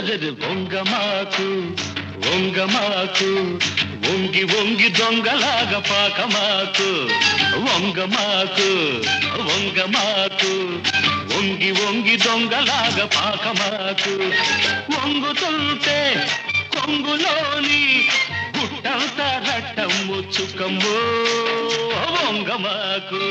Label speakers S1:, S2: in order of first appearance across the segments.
S1: అదదది వంగమాకు వంగమాకు వంగి వంగి దొంగలాగా పాకమాకు. వంగమాకు వంగమాకు వంగి వంగి దొంగలాగా పాకమాకు. వంగుతుంటే కొంగులోని గుట్టంత రట్టం ముచ్చుకమ్మో వంగమాకు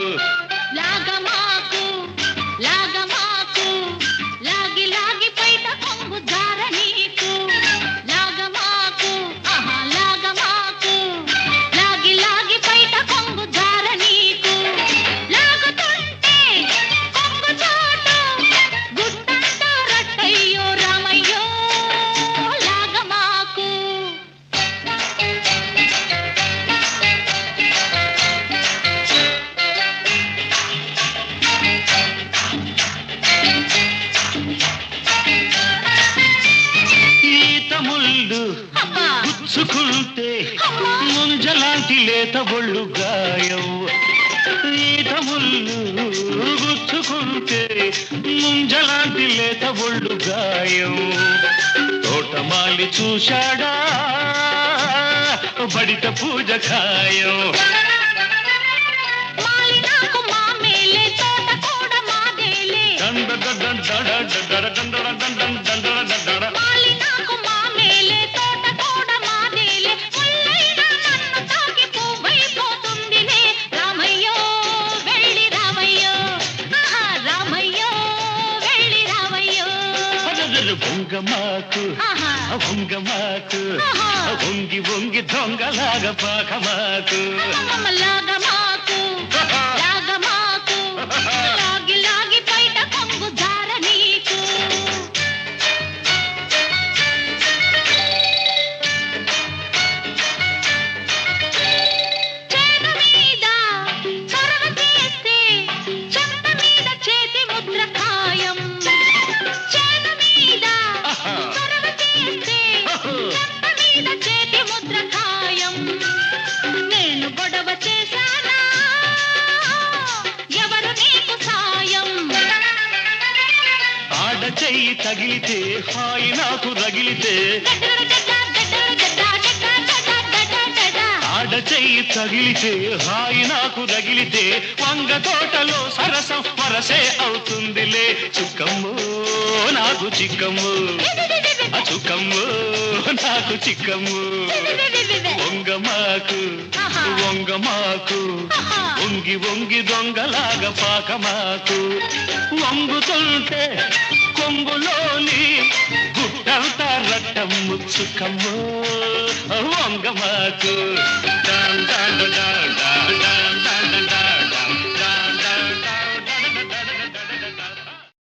S1: గుచ్చుకుంటే
S2: అమ్మా.
S1: ముంజలాంటి లేత ఒళ్ళు గాయం. ఈత ముళ్ళు గుచ్చుకుంటే ముంజలాంటి లేత ఒళ్ళు గాయం. తోటమాలి చూశాడా? బడిత పూజ ఖాయం.
S2: అందరూ
S1: బొంగమాకు
S2: బొంగమాకు
S1: వంగి వంగి దొంగలాగా పాకమాకు లాగమా చెయ్యి తగిలితే హాయి నాకు రగిలితే చెయ్యి తగిలితే హాయి నాకు రగిలితే వంగ తోటలో సరసం వరసే అవుతుందిలే. చుక్కమ్ము నాకు చిక్కమ్ము. ఆ చుక్కమ్ము నాకు చిక్కమ్ము. వంగమాకు
S2: ఆహా.
S1: వంగమాకు
S2: ఆహా.
S1: వంగి వంగి దొంగలాగా పాకమాకు వంగుతుంటే కొంగులోని గుట్టంతా రట్టం Gamachur, Dan Dan Dan.